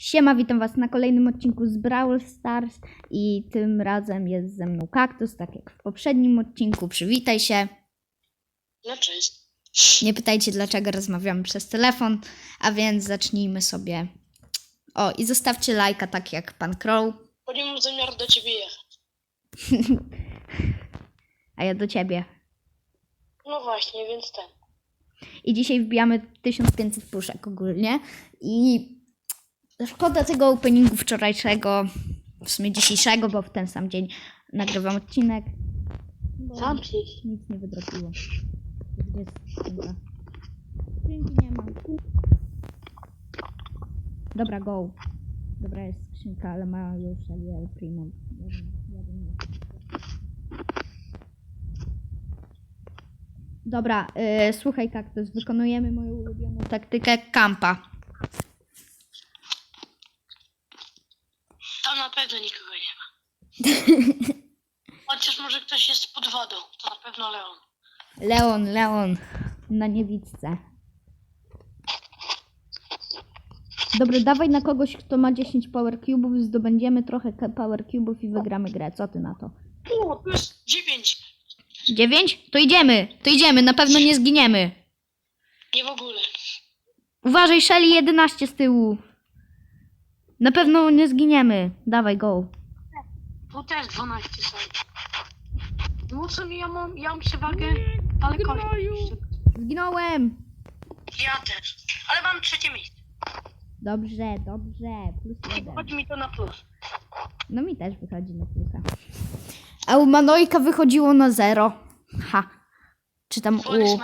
Siema, witam was na kolejnym odcinku z Brawl Stars i tym razem jest ze mną Kaktus, tak jak w poprzednim odcinku. Przywitaj się. No cześć. Nie pytajcie dlaczego rozmawiamy przez telefon, a więc zacznijmy sobie. O, i zostawcie lajka tak jak pan Crow, Bo nie mam zamiaru do ciebie jechać. a ja do ciebie. No właśnie, więc ten. I dzisiaj wbijamy 1500 puszek ogólnie i szkoda tego openingu wczorajszego, w sumie dzisiejszego, bo w ten sam dzień nagrywam odcinek. Bo Zamknij się. Nic nie wydropiło. Gdzie jest skrzynka? Skrzynki nie ma. Dobra, go. Dobra, jest skrzynka, ale ma już Ariel Primo. Ja bym- ja bym nie chciał. Dobra, y, słuchaj kaktus, wykonujemy moją ulubioną taktykę kampa. Tam na pewno nikogo nie ma. Chociaż może ktoś jest pod wodą. To na pewno Leon. Leon, Leon, na niewidce. Dobra, dawaj na kogoś, kto ma 10 power cubów, zdobędziemy trochę ke- power cubów i wygramy grę. Co ty na to? O, tu jest dziewięć. 9? To idziemy, to idziemy, na pewno nie zginiemy. Nie w ogóle. Uważaj, Shelly 11 z tyłu. Na pewno nie zginiemy. Dawaj, go. Tu też 12 są. No w sumie ja mam, ja mam przewagę, ale kogoś. Zginąłem. Ja też. Ale mam trzecie miejsce. Dobrze, dobrze. Plus jeden. Chodzi mi to na plus. No mi też wychodzi na plusa. A u Manojka wychodziło na zero. Ha. Czy tam u...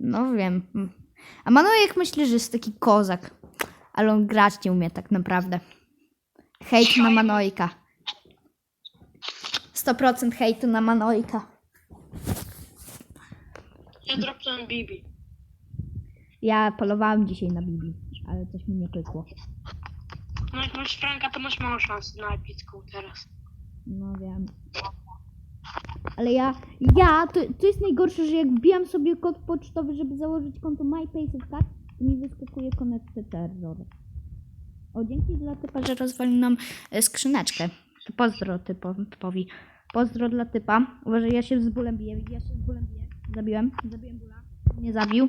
No wiem. A Manojek myśli, że jest taki kozak. Ale on grać nie umie tak naprawdę. Hejt na Manojka. 100% hejtu na Manojka. Ja dropnąłem Bibi. Ja polowałem dzisiaj na Bibi, ale coś mi nie pykło. No jak masz Franka, to masz małą szansę na epicką teraz. No wiem. Ale ja, ja, to, to jest najgorsze, że jak wbijam sobie kod pocztowy, żeby założyć konto MyPace of Card, to mi wyskakuje Connected Terror. O, dzięki dla typa, że rozwalił nam e, skrzyneczkę. To pozdro typo, typowi. Pozdro dla typa. Uważaj, ja się z bólem biję. Ja się z bólem biję. Zabiłem. Zabiłem bóla. Nie zabił.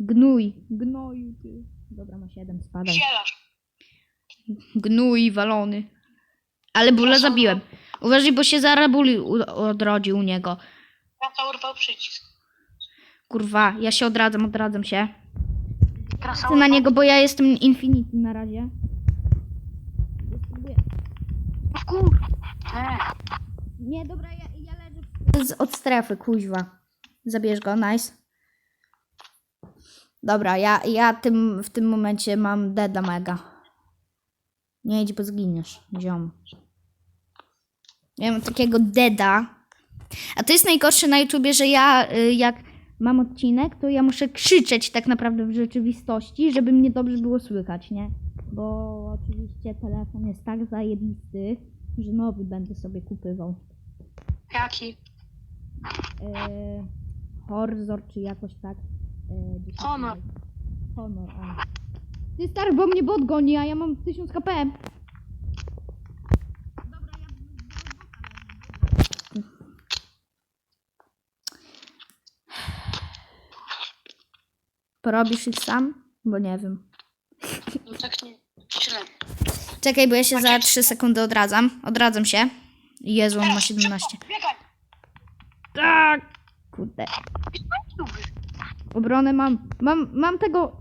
Gnój. Gnoju ty. Dobra, ma 7, spadaj. Zielasz. Gnój walony. Ale bóla zabiłem. Uważaj, bo się zaraz ból u- odrodzi u niego. Ja to urwał przycisk. Kurwa, ja się odradzam, odradzam się. Krasa Chcę na niego, bo ja jestem Infinity na razie. Kur... E. Nie, dobra, ja, ja leżę z, od strefy, kuźwa. Zabierz go, nice. Dobra, ja, ja tym, w tym momencie mam deda mega. Nie idź, bo zginiesz, ziom. Ja mam takiego deda. A to jest najgorsze na YouTubie, że ja y, jak mam odcinek, to ja muszę krzyczeć tak naprawdę w rzeczywistości, żeby mnie dobrze było słychać, nie? Bo oczywiście telefon jest tak zajebisty, że nowy będę sobie kupywał. Jaki? Yy, Horzor czy jakoś tak. Yy, gdzieś tam Honor. Honor, o. Ty stary, bo mnie bot goni, a ja mam 1000 kp. Porobisz ich sam? Bo nie wiem. No tak nie... Średnio. Czekaj, bo ja się za 3 sekundy odradzam. Odradzam się. Jezu, on ma 17. Biegaj! Tak! Kurde. Obronę mam. Mam, mam tego.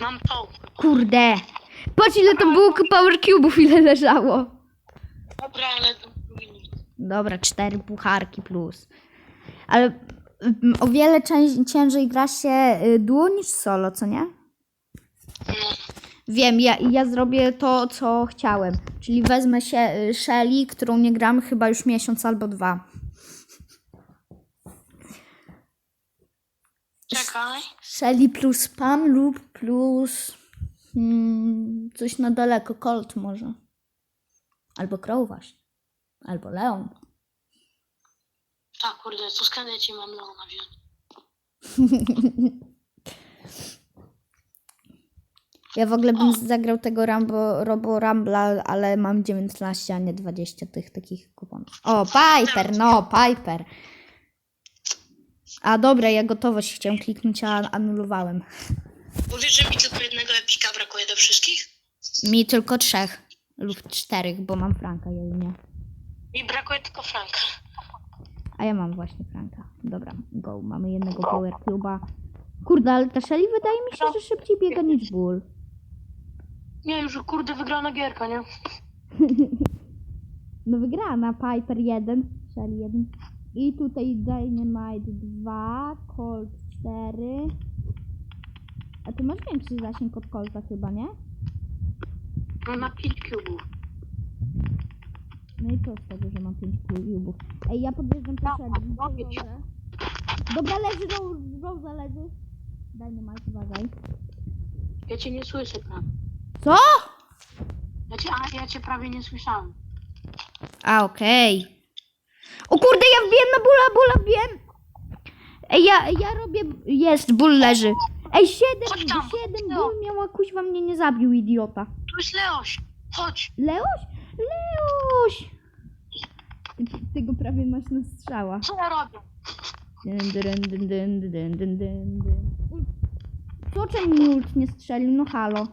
Mam tą. Kurde. Patrz ile tam było power cube'ów, ile leżało. Dobra, ale to nic. Dobra, cztery pucharki plus. Ale mm, o wiele cię- ciężej gra się y, duo niż solo, co nie? No. Wiem, ja, ja zrobię to, co chciałem. Czyli wezmę się y, Shelly, którą nie gram chyba już miesiąc albo dwa. Czekaj. Shelly plus spam lub plus hmm, coś na daleko, Colt może. Albo Crow właśnie. Albo Leon. Tak, kurde, to z kadeci mam Leona wziąć. Ja w ogóle bym zagrał tego Rambo, Robo Rambla, ale mam 19, a nie 20 tych takich kuponów. O, Piper, no, Piper. A dobra, ja gotowość chciałem kliknąć, a anulowałem. Mówisz, że mi tylko jednego epika brakuje do wszystkich? Mi tylko trzech lub czterech, bo mam Franka, ja nie. Mi brakuje tylko Franka. A ja mam właśnie Franka. Dobra, go. Mamy jednego Power Cuba. Kurde, ale ta Shelly wydaje mi się, że szybciej biega niż Bull. Nie że kurde wygrana gierka, nie? No wygrana. Piper 1, Shelly 1. I tutaj Dynamite 2, Colt 4. A ty masz większy zasięg od Colta chyba, nie? No na 5 cubów. No i co z tego, że mam 5 cubów? Ej, ja podjeżdżam po Shelly. robię ci. Dobra. Dobra, leży, Rose, Rose leży. Dynamite, uważaj. Ja cię nie słyszę prawie. Co? Ja cię, a ja cię prawie nie słyszałem. A, okej. O kurde, ja wbiłem na bóla, bóla wbiłem. Ej, ja, ja robię... Jest, ból leży. Ej, siedem, Chodź tam, siedem chodź ból miał, a kuźwa mnie nie zabił, idiota. Tu jest Leoś. Chodź. Leoś? Leoś! Ty, go prawie masz na strzała. Co ja robię? Dyn, dyn, dyn, dyn, dyn, dyn, dyn. Co czemu mi ult nie strzelił? No halo.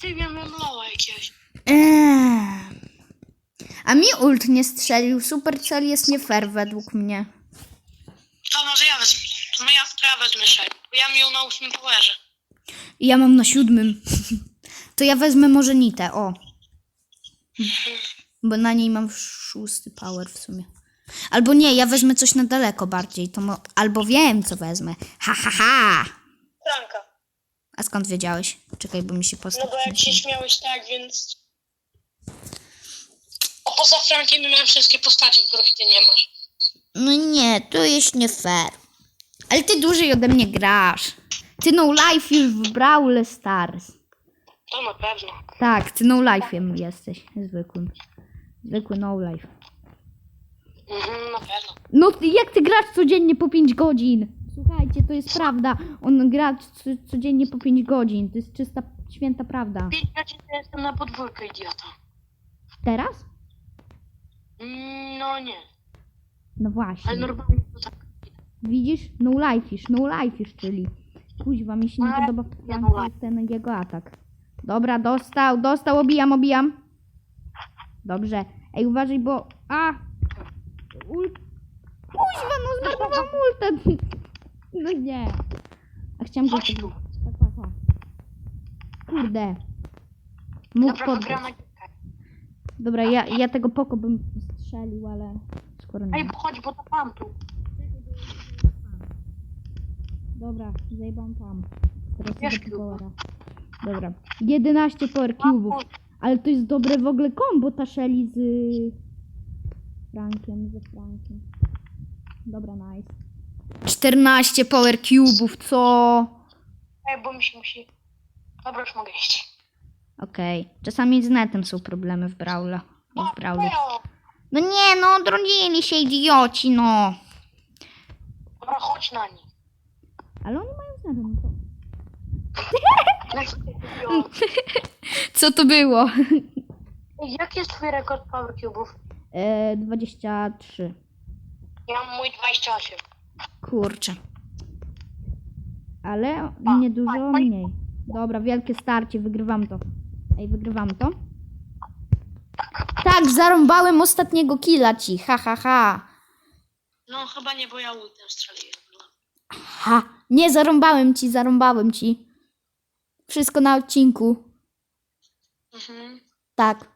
Ty mam loa jakiegoś. Eee. A mi ult nie strzelił. Supercell jest nie fair według mnie. To może ja wezmę. To ja, to ja wezmę. Bo ja mi ją na ósmym powerze. Ja mam na siódmym. To ja wezmę może Nitę, o. Bo na niej mam szósty power w sumie. Albo nie, ja wezmę coś na daleko bardziej. To mo- Albo wiem, co wezmę. Ha, ha, ha. Franka. A skąd wiedziałeś? Czekaj, bo mi się No postać... bo jak się śmiałeś tak, więc... A poza Frankiem miałem wszystkie postacie, których ty nie masz. No nie, to jest nie fair. Ale ty dłużej ode mnie grasz. Ty no life już w Brawl Stars. To na pewno. Tak, ty no life'iem jesteś. Zwykłym. Zwykły no life. Mhm, na pewno. No jak ty grasz codziennie po 5 godzin? Słuchajcie, to jest prawda. On gra c- codziennie po 5 godzin. To jest czysta, święta prawda. 5 godzin to jestem na podwórkę, idiota. Teraz? Mm, No nie. No Ale właśnie. normalnie to tak. Widzisz? No lifeish, no lifeish, czyli. Kuźwa, mi się nie Ale podoba ja ten jego atak. Dobra, dostał, dostał, obijam, obijam. Dobrze. Ej, uważaj, bo... A! Ult... Kuźwa, no zmarnowałam ultę. No nie. A chciałam go... Chodź tu. Tak, tak, tak. Kurde. Mógł Dobra, wygrana gierka. Dobra, ja, ja tego poko bym strzelił, ale skoro Ej, nie. chodź, bo to tam tu. Dobra, zajebam tam. Teraz Wiesz, idę po powera. Dobra. 11 power cube'ów. Ale to jest dobre w ogóle kombo ta Shelly z Frankiem, ze Frankiem. Dobra, nice. 14 power cube'ów, co? Ej, bo mi się musi... Dobra, już mogę iść. Okej. Czasami z netem są problemy w Brawla. W Brawlu. Leo! No nie, no odrodzili się idioci, no. Dobra, chodź na nich. Ale oni mają z netem, no. Co to było? Ej, Jaki jest twój rekord Power Cube'ów? E, 23. Ja mam mój 28. Kurczę. Ale nie dużo mniej. Dobra, wielkie starcie, wygrywam to. Ej, wygrywam to. Tak, zarąbałem ostatniego killa ci, ha, ha, ha. No chyba nie, bo ja ultem strzeliłem. No. Ha, nie zarąbałem ci, zarąbałem ci. Wszystko na odcinku. Mhm. Tak.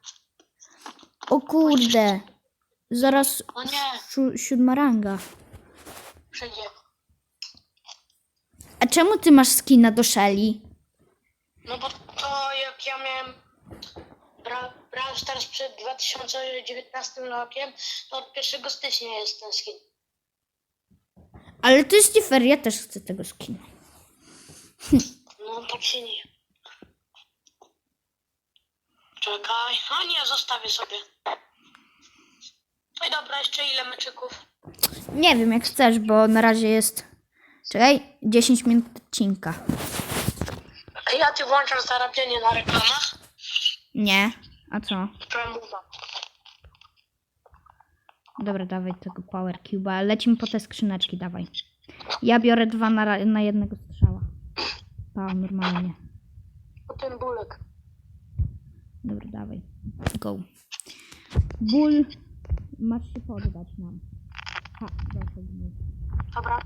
O kurde. Zaraz O nie, si- siódma ranga. Przejdzie. A czemu ty masz skina do Shelly? No bo to jak ja miałem Bra Brawl Stars przed 2019 rokiem, to od 1 stycznia jest ten skin. Ale to jest nie fair, ja też chcę tego skina. No tak się nie. Czekaj. A nie, zostawię sobie. No i dobra, jeszcze ile meczyków? Nie wiem, jak chcesz, bo na razie jest. Czekaj, 10 minut odcinka. Ja ty włączasz zarabianie na reklamach? Nie. A co? Promowa. Dobra, dawaj tego Power Cube'a. Lecimy po te skrzyneczki, dawaj. Ja biorę dwa na, ra- na jednego strzała. Pa, normalnie. O ten bulek. Dobra, dawaj. Go. Ból. Masz się poddać nam. Ha. Dobra.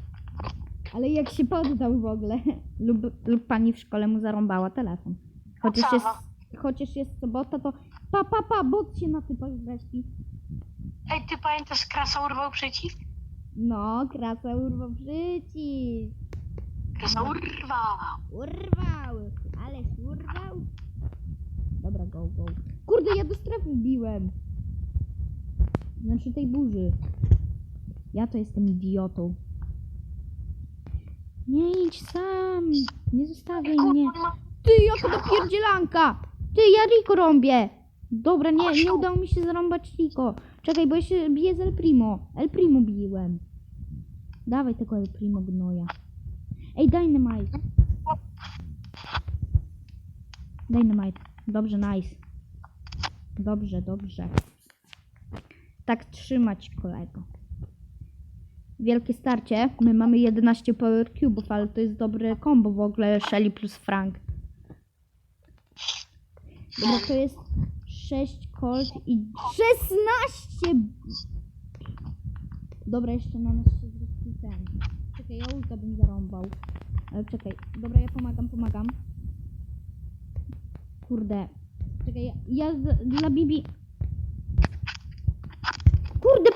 Ale jak się poddał w ogóle? lub, lub pani w szkole mu zarąbała telefon. Chociaż jest, chociaż jest sobota, to pa, pa, pa, bot się nasypał z reszki. Ej, ty pamiętasz, Krasa urwał przycisk? No, krasa urwał przycisk. Krasa urwał. Urwał! Ależ urwał! Dobra, go, go. Kurde, ja do strefy wbiłem! Znaczy tej burzy. Ja to jestem idiotą. Nie idź sam! Nie zostawiaj mnie! Ty, jaka to pierdzielanka! Ty, ja Rico rąbię! Dobra, nie, nie udało mi się zarąbać Rico. Czekaj, bo ja się biję z El Primo. El Primo biłem. Dawaj tego El Primo gnoja. Ej, Dynamite. Dynamite. Dobrze, nice. Dobrze, dobrze. Tak trzymać, kolego. Wielkie starcie. My mamy 11 Power Cube'ów, ale to jest dobre combo w ogóle Shelly plus Frank. Dobra, to jest 6 Colt i 16! Dobra, jeszcze na nas się zwróci ten. Czekaj, ja ulta bym zarąbał. Ale czekaj, dobra, ja pomagam, pomagam. Kurde. Czekaj, ja, ja z, dla Bibi...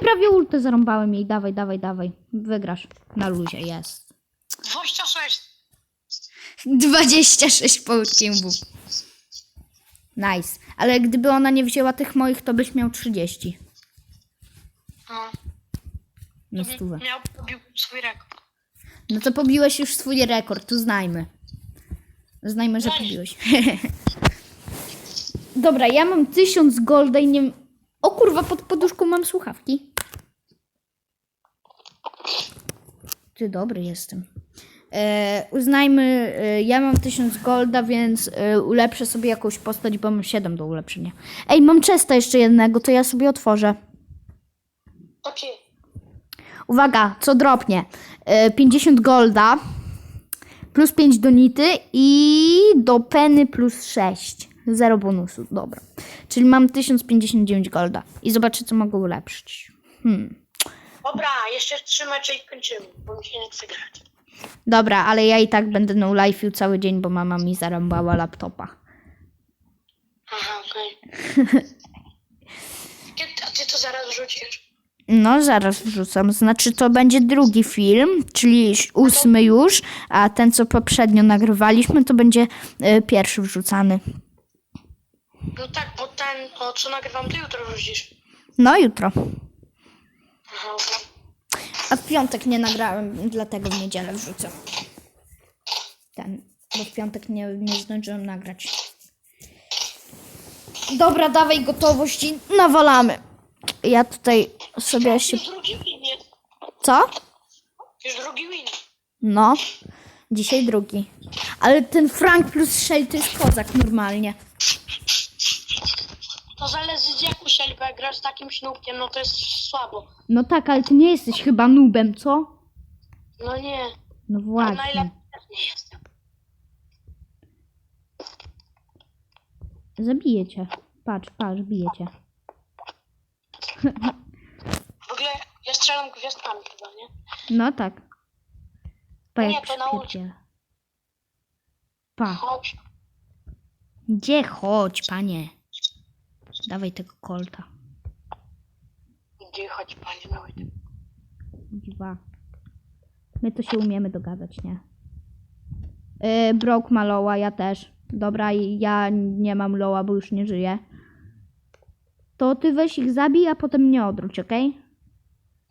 Prawie ultę zarąbałem jej. Dawaj, dawaj, dawaj. Wygrasz. Na luzie, jest. 26. 26 Power Cube'ów. Nice. Ale gdyby ona nie wzięła tych moich, to byś miał 30. No. Na stówę. Miał pobił swój rekord. No to pobiłeś już swój rekord, uznajmy. Uznajmy, że Nice. pobiłeś. Dobra, ja mam 1000 golda i nie... O kurwa, pod poduszką mam słuchawki. Ty dobry jestem. E, uznajmy, e, ja mam 1000 golda, więc e, ulepszę sobie jakąś postać, bo mam 7 do ulepszenia. Ej, mam chesta jeszcze jednego, to ja sobie otworzę. Okej. Uwaga, co dropnie? E, 50 golda, plus 5 do nity i do peny plus 6. Zero bonusu, dobra. Czyli mam 1059 golda. I zobaczę, co mogę ulepszyć. Hmm. Dobra, jeszcze trzy mecze i kończymy, bo mi się nie chce grać. Dobra, ale ja i tak będę no life cały dzień, bo mama mi zarąbała laptopa. Aha, okej. Kiedy A ty to zaraz wrzucisz? No, zaraz wrzucam. Znaczy, to będzie drugi film, czyli ósmy już, a ten, co poprzednio nagrywaliśmy, to będzie e, pierwszy wrzucany. No tak, bo ten, o co nagrywam, ty jutro wrzucisz. No, jutro. A w piątek nie nagrałem, dlatego w niedzielę wrzucę. Ten, bo w piątek nie, nie zdążyłem nagrać. Dobra, dawaj gotowość i nawalamy. Ja tutaj sobie się... Już drugi win jest. Co? Już drugi win. No, dzisiaj drugi. Ale ten Frank plus Shelly to jest kozak normalnie. To zależy z jaką sieli, bo jak grasz z takim sznurkiem, no to jest słabo. No tak, ale ty nie jesteś chyba nubem, co? No nie, No a właśnie. najlepiej też nie jestem. Zabiję cię. Patrz, patrz, biję cię. W ogóle ja strzelam gwiazdkami chyba, nie? No tak. Pa, Nie, to naucz. przypierdzielę. Pa. Chodź. Gdzie chodź, panie? Dawaj tego kolta. Gdzie chodź, panie. Dwa. My to się umiemy dogadać, nie? Yy, Brok ma loła, ja też. Dobra, ja nie mam loła, bo już nie żyję. To ty weź ich zabij, a potem mnie odwróć, okej?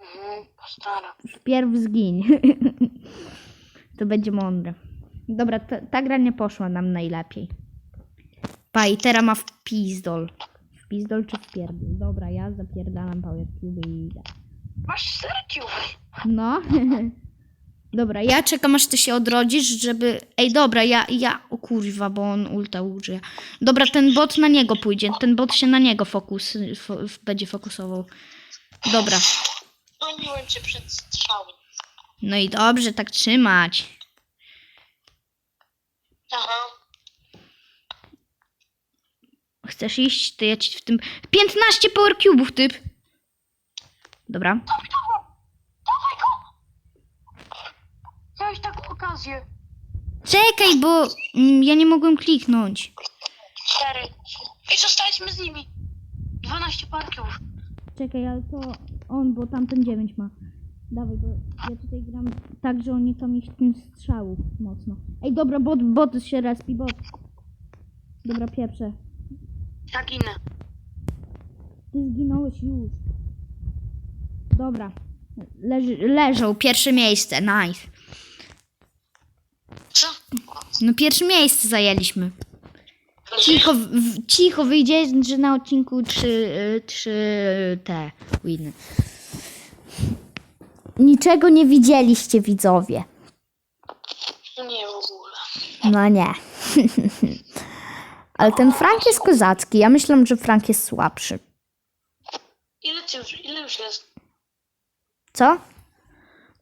Mhm, postaram. Wpierw zgiń. to będzie mądre. Dobra, ta, ta gra nie poszła nam najlepiej. Pa, i teraz ma w pizdol. Pizdol czy w pierdol? Dobra, ja zapierdalam power cube i idę. Masz serkiu. No. Dobra, ja czekam aż ty się odrodzisz, żeby... Ej, dobra, ja, ja... O kurwa, bo on ulta użyje. Dobra, ten bot na niego pójdzie. Ten bot się na niego fokus... Fo, będzie fokusował. Dobra. Broniłem cię przed strzałem. No i dobrze, tak trzymać. Aha. Chcesz iść? To ja ci w tym... 15 power cube'ów, typ! Dobra. Miałeś taką okazję. Czekaj, bo mm, ja nie mogłem kliknąć. Cztery. I zostaliśmy z nimi. 12 parków. Czekaj, ale to on, bo tamten 9 ma. Dawaj, bo ja tutaj gram tak, że oni tam ich tym strzałów mocno. Ej, dobra, bot, bot się respi, bot. Dobra, pieprzę. Ja ginę. Ty zginąłeś już. Dobra. Leży, leżą, pierwsze miejsce, nice. Co? No pierwsze miejsce zajęliśmy. Cicho, w, cicho wyjdzie, że na odcinku trzy, y, trzy te winy. Niczego nie widzieliście, widzowie. Nie w ogóle. No nie. Ale ten Frank jest kozacki. Ja myślę, że Frank jest słabszy. Ile ci już, ile już jest? Co?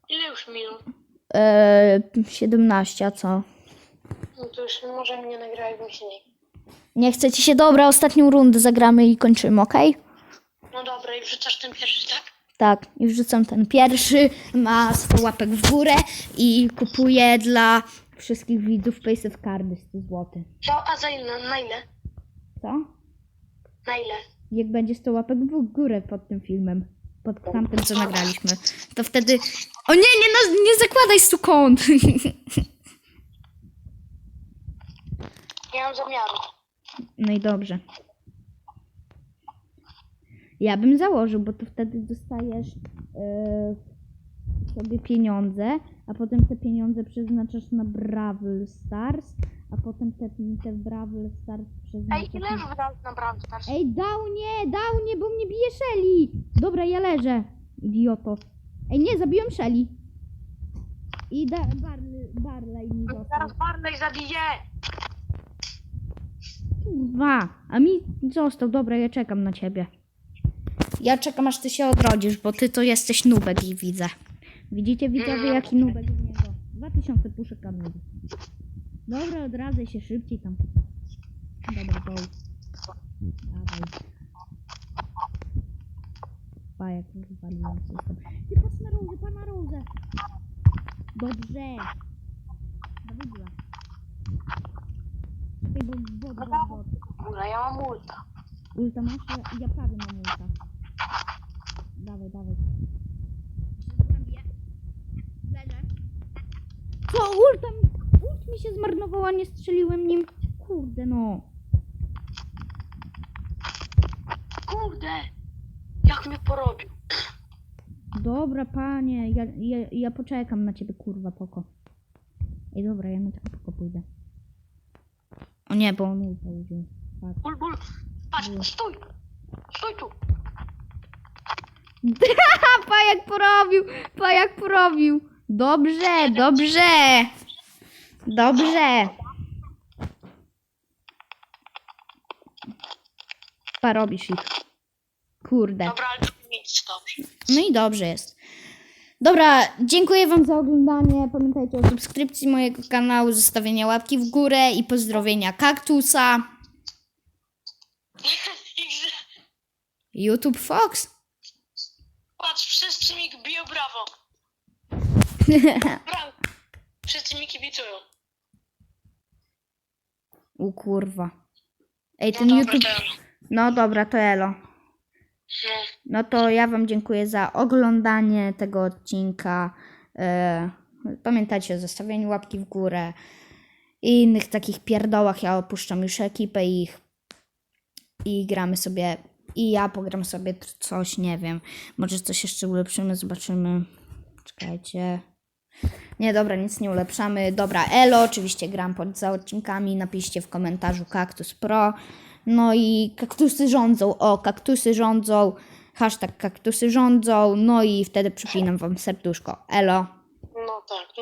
Ile już minut? Eee, 17, a co? No to już może mnie nagrać głośniej. Nie chce ci się? Dobra, ostatnią rundę zagramy i kończymy, okej? No dobra, i wrzucasz ten pierwszy, tak? Tak, i wrzucam ten pierwszy, ma 100 łapek w górę i kupuję dla wszystkich widzów Face of Cardy 100 zł. No, a za ile? Na ile? Co? Na ile? Jak będzie 100 łapek w górę pod tym filmem, pod tamtym, co nagraliśmy, to wtedy... O nie, nie, no, nie zakładaj stu kont! Nie mam zamiaru. No i dobrze. Ja bym założył, bo to wtedy dostajesz e, sobie pieniądze, a potem te pieniądze przeznaczasz na Brawl Stars, a potem te, te Brawl Stars przeznaczasz Ej, ile już wydałeś na Brawl Stars? Ej, dał nie, dał nie, bo mnie bije Shelly. Dobra, ja leżę. Idioto. Ej, nie, zabiłem Shelly. I da, Barley, Barley mi został. Zaraz Barley zabije. Dwa. A mi został. Dobra, ja czekam na ciebie. Ja czekam, aż ty się odrodzisz, bo ty to jesteś nubek i widzę. Widzicie, widzowie, jaki nubek z niego? 2000 puszek kamieni. Dobra, odradzaj się szybciej tam. Dobra, go. Dawaj. Pa, jak rozwaliłem system. Ty patrz na różę, pa na różę. Dobrze. Dawaj, była. Czekaj, bo bot, bot, bot. W ogóle ja mam ulta. Ulta masz? Ja, ja prawie mam ulta. Dawaj, dawaj. Mi, ult mi się zmarnowała, nie strzeliłem nim. Kurde no. Kurde. Jak mnie porobił. Dobra, panie, ja, ja, ja poczekam na ciebie, kurwa, poko. Ej, dobra, ja na tego poko pójdę. O nie, bo on ulta użył. Patrz. Bul, bul. Patrz, stój. Stój tu. Pa jak porobił, pa jak porobił. Dobrze, dobrze. Dobrze. Pa robisz ich. Kurde. Dobra, ale to nic dobrze. No i dobrze jest. Dobra, dziękuję Wam za oglądanie. Pamiętajcie o subskrypcji mojego kanału, zostawienia łapki w górę i pozdrowienia kaktusa. YouTube Fox. Patrz, wszyscy mi biją brawo. Brawo. Wszyscy mi kibicują. U kurwa. Ej, No ten dobra, YouTube... to... No dobra, to elo. No. No to ja Wam dziękuję za oglądanie tego odcinka. E, pamiętajcie o zostawianiu łapki w górę i innych takich pierdołach. Ja opuszczam już ekipę ich i gramy sobie. I ja pogram sobie coś, nie wiem. Może coś jeszcze ulepszymy, zobaczymy. Czekajcie. Nie, dobra, nic nie ulepszamy. Dobra, elo, oczywiście gram pod za odcinkami. Napiszcie w komentarzu Kaktus Pro. No i kaktusy rządzą. O, kaktusy rządzą. Hashtag kaktusy rządzą. No i wtedy przypinam wam serduszko. Elo. no. tak, no